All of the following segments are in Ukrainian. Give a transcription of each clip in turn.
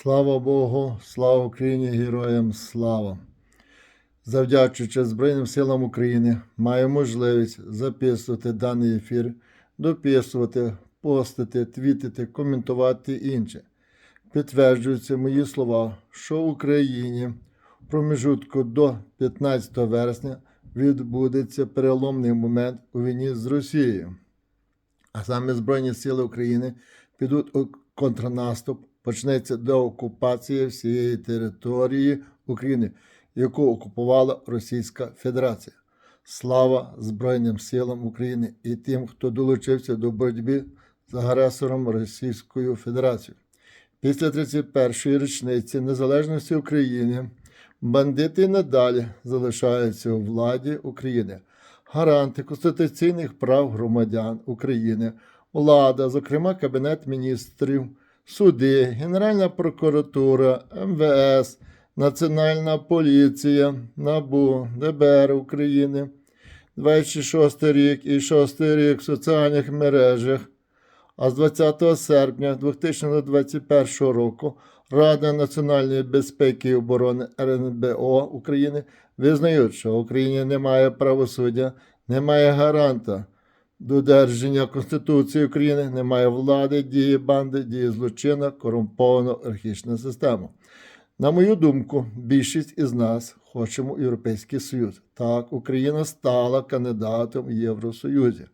Слава Богу, слава Україні, героям слава! Завдячуючи Збройним силам України, маю можливість записувати даний ефір, дописувати, постити, твітити, коментувати інше. Підтверджуються мої слова, що в Україні в проміжутку до 15 вересня відбудеться переломний момент у війні з Росією. А саме Збройні Сили України підуть контрнаступ, почнеться деокупація всієї території України, яку окупувала Російська Федерація. Слава Збройним силам України і тим, хто долучився до боротьби з агресором Російською Федерацією. Після 31-ї річниці незалежності України бандити надалі залишаються у владі України. Гаранти конституційних прав громадян України, влада, зокрема Кабінет міністрів, суди, Генеральна прокуратура, МВС, Національна поліція, НАБУ, ДБР України, 26 рік і 6 рік в соціальних мережах. А з 20 серпня 2021 року Рада національної безпеки і оборони РНБО України визнають, що в Україні немає правосуддя, немає гаранта додержання Конституції України, немає влади, дії банди, дії злочина, корумпована архічна система. На мою думку, більшість із нас хочемо Європейський Союз. Так, Україна стала кандидатом в Євросоюзі.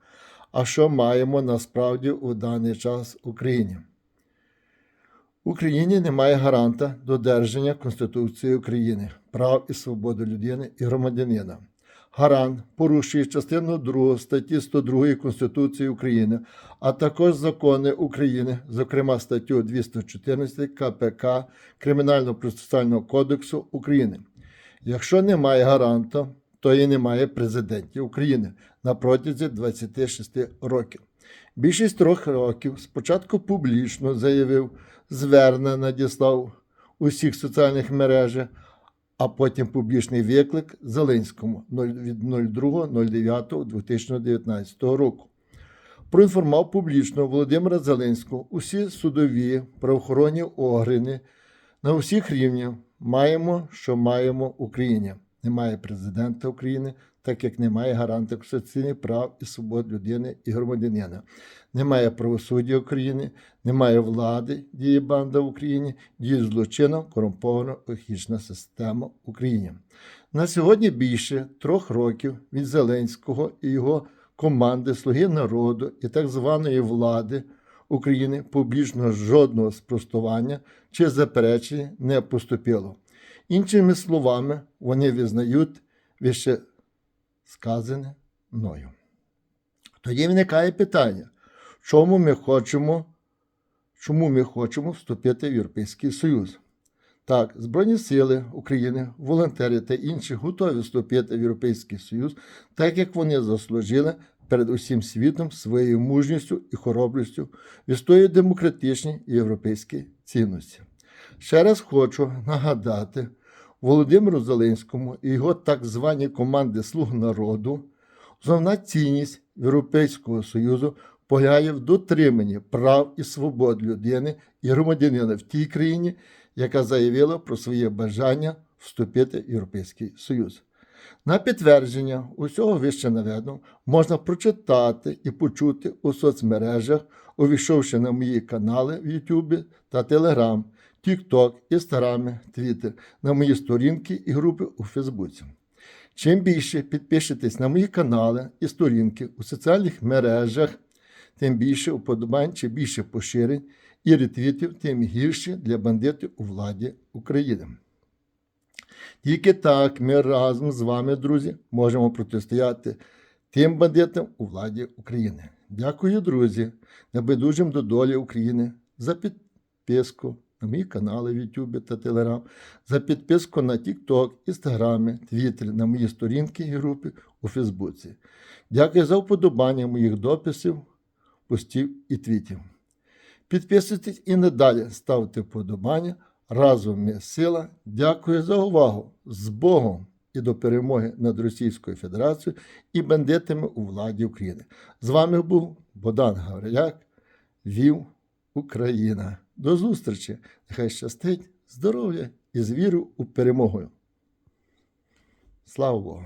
А що маємо насправді у даний час Україні? Україні немає гаранта додержання Конституції України, прав і свободи людини і громадянина. Гарант порушує частину 2 статті 102 Конституції України, а також закони України, зокрема статтю 214 КПК Кримінального процесуального кодексу України. Якщо немає гаранта, то і немає президентів України на протязі 26 років. Більшість трьох років спочатку публічно заявив, звернення надіслав у всіх соціальних мережах, а потім публічний виклик Зеленському від 02.09.2019 року. Проінформував публічно Володимира Зеленського усі судові правоохоронні органи на усіх рівнях маємо, що маємо Україні. Немає президента України, так як немає гаранта конституційних прав і свобод людини і громадянина. Немає правосуддя України, немає влади, діє банда в Україні, діє злочинно корумпована політична система в Україні. На сьогодні більше трьох років від Зеленського і його команди Слуги народу і так званої влади України публічно жодного спростування чи заперечення не поступило. Іншими словами, вони визнають вище сказане мною. Тоді виникає питання, чому ми хочемо, чому ми хочемо вступити в Європейський Союз? Так, Збройні сили України, волонтери та інші готові вступити в Європейський Союз, так як вони заслужили перед усім світом своєю мужністю і хоробрістю відстоюють демократичні європейські цінності. Ще раз хочу нагадати Володимиру Зеленському і його так звані команди Слуг народу, основна цінність Європейського Союзу полягає в дотриманні прав і свобод людини і громадянина в тій країні, яка заявила про своє бажання вступити в Європейський Союз. На підтвердження усього вище наведеного можна прочитати і почути у соцмережах, увійшовши на мої канали в YouTube та Telegram, TikTok, Instagram, Twitter, на мої сторінки і групи у Фейсбуці. Чим більше підпишетесь на мої канали і сторінки у соціальних мережах, тим більше уподобань чи більше поширень і ретвітів, тим гірше для бандитів у владі України. Тільки так ми разом з вами, друзі, можемо протистояти тим бандитам у владі України. Дякую, друзі, небайдужим до долі України за підписку на мої канали в YouTube та Telegram, за підписку на TikTok, Instagram, Twitter, на мої сторінки і групи у Фейсбуці. Дякую за вподобання моїх дописів, постів і твітів. Підписуйтесь і надалі ставте вподобання. Разом ми сила. Дякую за увагу з Богом і до перемоги над Російською Федерацією і бандитами у владі України. З вами був Богдан Гавриляк, Вів Україна. До зустрічі! Нехай щастить, здоров'я і з віру у перемогу. Слава Богу!